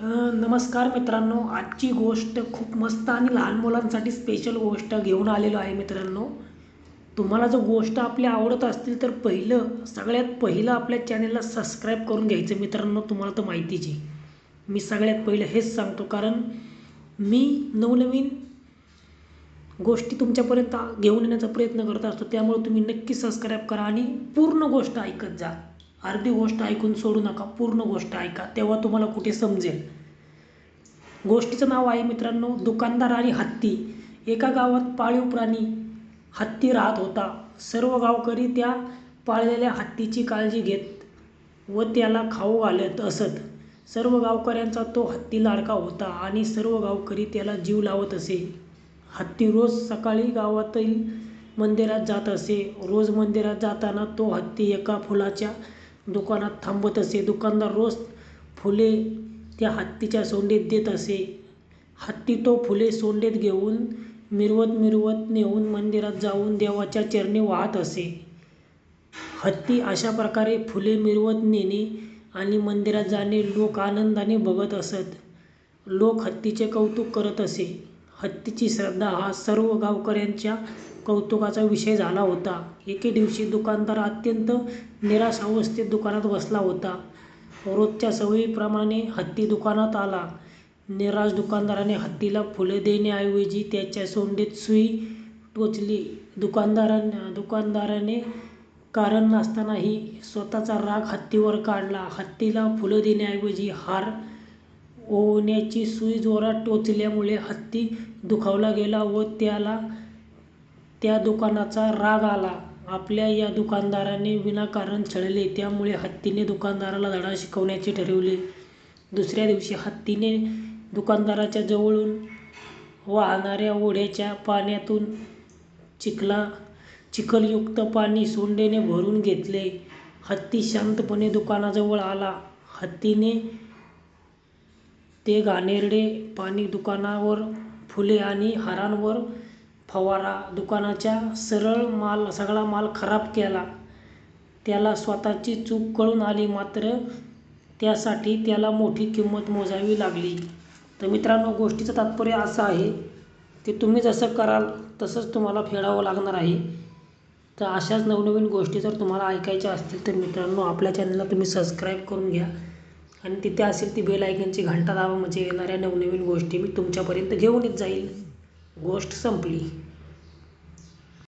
नमस्कार मित्रांनो. आजची गोष्ट खूप मस्त आणि लहान मुलांसाठी स्पेशल गोष्ट घेऊन आलेलो आहे मित्रांनो. तुम्हाला जर गोष्ट आपली आवडत असतील तर पहिलं सगळ्यात पहिलं आपल्या चॅनलला सबस्क्राईब करून घ्यायचं मित्रांनो तुम्हाला तर माहितीच. आहे मी सगळ्यात पहिलं हेच सांगतो कारण मी नवनवीन गोष्टी तुमच्यापर्यंत घेऊन येण्याचा प्रयत्न करत असतो. त्यामुळे तुम्ही नक्की सबस्क्राईब करा आणि पूर्ण गोष्ट ऐकत जा. अर्धी गोष्ट ऐकून सोडू नका पूर्ण गोष्ट ऐका तेव्हा तुम्हाला कुठे समजेल. गोष्टीचं नाव आहे मित्रांनो दुकानदार आणि हत्ती. एका गावात पाळीव प्राणी हत्ती राहत होता. सर्व गावकरी त्या पाळलेल्या हत्तीची काळजी घेत व त्याला खाऊ घालत असत. सर्व गावकऱ्यांचा तो हत्ती लाडका होता आणि सर्व गावकरी त्याला जीव लावत असे. हत्ती रोज सकाळी गावातील मंदिरात जात असे. रोज मंदिरात जाताना तो हत्ती एका फुलाच्या दुकानात थांबत असे. दुकानदार रोज फुले त्या हत्तीच्या सोंडेत देत असे. हत्ती तो फुले सोंडेत घेऊन मिरवत मिरवत नेऊन मंदिरात जाऊन देवाच्या चरणी वाहत असे. हत्ती अशा प्रकारे फुले मिरवत नेणे आणि मंदिरात जाणे लोक आनंदाने बघत असत. लोक हत्तीचे कौतुक करत असे. हत्तीची श्रद्धा हा सर्व गावकऱ्यांच्या कौतुकाचा विषय झाला होता. एके दिवशी दुकानदार अत्यंत निराश अवस्थेत दुकानात बसला होता. रोजच्या सवयीप्रमाणे हत्ती दुकानात आला. निराश दुकानदाराने हत्तीला फुले देण्याऐवजी त्याच्या सोंडीत सुई टोचली. दुकानदाराने दुकानदाराने कारण नसतानाही स्वतःचा राग हत्तीवर काढला. हत्तीला फुलं देण्याऐवजी हार ओवण्याची सुई जोरात टोचल्यामुळे हत्ती दुखावला गेला व त्याला त्या दुकानाचा राग आला. आपल्या या दुकानदाराने विनाकारण छळले. त्यामुळे हत्तीने दुकानदाराला धडा शिकवण्याचे ठरवले. दुसऱ्या दिवशी हत्तीने दुकानदाराच्या जवळून वाहणाऱ्या ओढ्याच्या पाण्यातून चिखला चिखलयुक्त पाणी सोंडेने भरून घेतले. हत्ती शांतपणे दुकानाजवळ आला. हत्तीने ते घाणेरडे पाणी दुकानावर फुले आणि हारांवर फवारा. दुकानाच्या सरळ माल सगळा माल खराब केला. त्याला स्वतःची चूक कळून आली मात्र त्यासाठी त्याला मोठी किंमत मोजावी लागली. तर मित्रांनो गोष्टीचं तात्पर्य असं आहे की तुम्ही जसं कराल तसंच तुम्हाला फेडावं लागणार आहे. तर अशाच नवनवीन गोष्टी जर तुम्हाला ऐकायच्या असतील तर मित्रांनो आपल्या चॅनलला तुम्ही सबस्क्राईब करून घ्या. आणि तिथे असेल ती बेल आयकनची घंटा दाबा म्हणजे येणाऱ्या नवनवीन गोष्टी मी तुमच्यापर्यंत घेऊन येत जाईल. गोष्ट संपली.